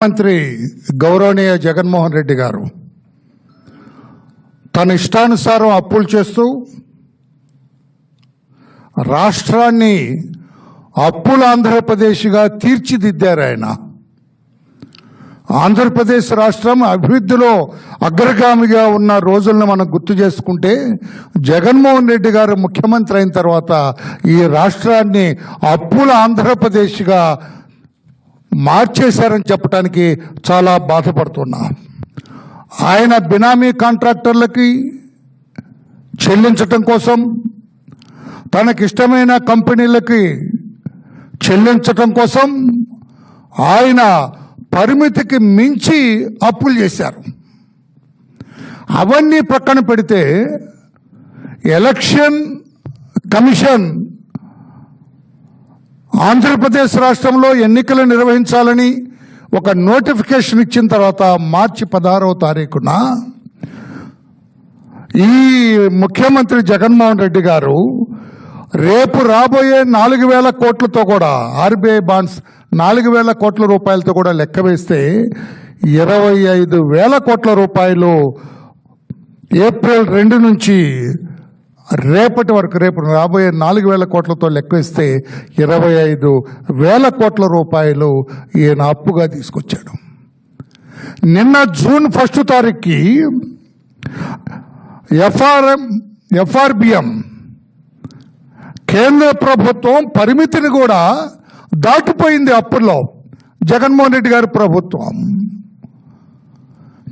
మంత్రి గౌరవనీయ జగన్మోహన్ రెడ్డి గారు తన ఇష్టానుసారం అప్పులు చేస్తూ రాష్ట్రాన్ని అప్పుల ఆంధ్రప్రదేశ్గా తీర్చిదిద్దారు ఆయన. ఆంధ్రప్రదేశ్ రాష్ట్రం అభివృద్ధిలో అగ్రగామిగా ఉన్న రోజులను మనం గుర్తు చేసుకుంటే జగన్మోహన్ రెడ్డి గారు ముఖ్యమంత్రి అయిన తర్వాత ఈ రాష్ట్రాన్ని అప్పుల ఆంధ్రప్రదేశ్గా మార్చేశారని చెప్పడానికి చాలా బాధపడుతున్నా. ఆయన బినామీ కాంట్రాక్టర్లకి చెల్లించటం కోసం తనకిష్టమైన కంపెనీలకి చెల్లించటం కోసం ఆయన పరిమితికి మించి అప్పులు చేశారు. అవన్నీ పక్కన పెడితే ఎలక్షన్ కమిషన్ ఆంధ్రప్రదేశ్ రాష్ట్రంలో ఎన్నికలు నిర్వహించాలని ఒక నోటిఫికేషన్ ఇచ్చిన తర్వాత మార్చి పదహారవ తారీఖున ఈ ముఖ్యమంత్రి జగన్మోహన్ రెడ్డి గారు రేపు రాబోయే నాలుగు వేల కోట్లతో కూడా ఆర్బీఐ బాండ్స్ నాలుగు వేల కోట్ల రూపాయలతో కూడా లెక్క వేస్తే ఇరవై ఐదు వేల కోట్ల రూపాయలు ఏప్రిల్ రెండు నుంచి రేపటి వరకు రేపు రాబోయే నాలుగు వేల కోట్లతో లెక్కిస్తే ఇరవై ఐదు వేల కోట్ల రూపాయలు ఈయన అప్పుగా తీసుకొచ్చాడు. నిన్న జూన్ ఫస్ట్ తారీఖుకి ఎఫ్ఆర్ఎం ఎఫ్ఆర్బిఎం కేంద్ర ప్రభుత్వం పరిమితిని కూడా దాటిపోయింది అప్పుల్లో జగన్మోహన్ రెడ్డి గారి ప్రభుత్వం.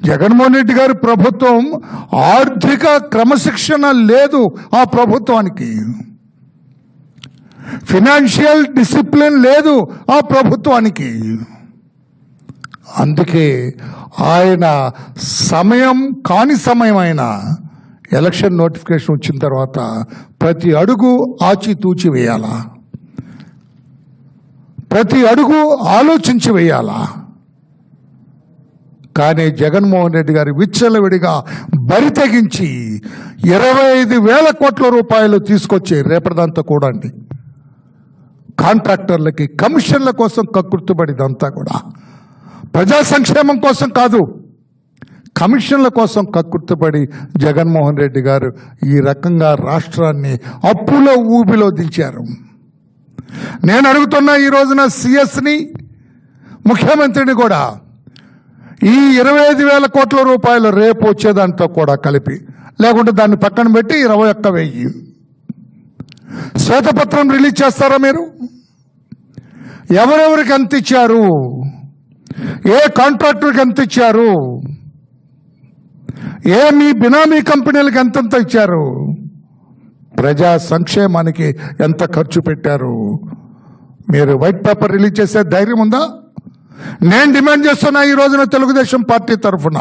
జగన్మోహన్ రెడ్డి గారి ప్రభుత్వం ఆర్థిక క్రమశిక్షణ లేదు ఆ ప్రభుత్వానికి. ఫినాన్షియల్ డిసిప్లిన్ లేదు ఆ ప్రభుత్వానికి. అందుకే ఆయన సమయం కాని సమయమైన ఎలక్షన్ నోటిఫికేషన్ వచ్చిన తర్వాత ప్రతి అడుగు ఆచితూచి వేయాలా? ప్రతి అడుగు ఆలోచించి వేయాలా? కానీ జగన్మోహన్ రెడ్డి గారు విచ్చలవిడిగా బరి తెగించి ఇరవై ఐదు వేల కోట్ల రూపాయలు తీసుకొచ్చి రేపటిదంతా కూడా అండి. కాంట్రాక్టర్లకి కమిషన్ల కోసం కక్కుర్తుబడిదంతా కూడా. ప్రజా సంక్షేమం కోసం కాదు కమిషన్ల కోసం కక్కుర్తుపడి జగన్మోహన్ రెడ్డి గారు ఈ రకంగా రాష్ట్రాన్ని అప్పులో ఊబిలో దించారు. నేను అడుగుతున్న ఈ రోజున సిఎస్ని ముఖ్యమంత్రిని కూడా ఈ ఇరవై ఐదు వేల కోట్ల రూపాయలు రేపు వచ్చేదాంతో కూడా కలిపి లేకుంటే దాన్ని పక్కన పెట్టి ఇరవై ఒక్క వెయ్యి. శ్వేతపత్రం రిలీజ్ చేస్తారా మీరు? ఎవరెవరికి ఎంత ఇచ్చారు? ఏ కాంట్రాక్టర్కి ఎంత ఇచ్చారు? ఏ మీ బినామీ కంపెనీలకు ఎంతెంత ఇచ్చారు? ప్రజా సంక్షేమానికి ఎంత ఖర్చు పెట్టారు? మీరు వైట్ పేపర్ రిలీజ్ చేసే ధైర్యం ఉందా? నేను డిమాండ్ చేస్తున్నా ఈ రోజున తెలుగుదేశం పార్టీ తరఫున.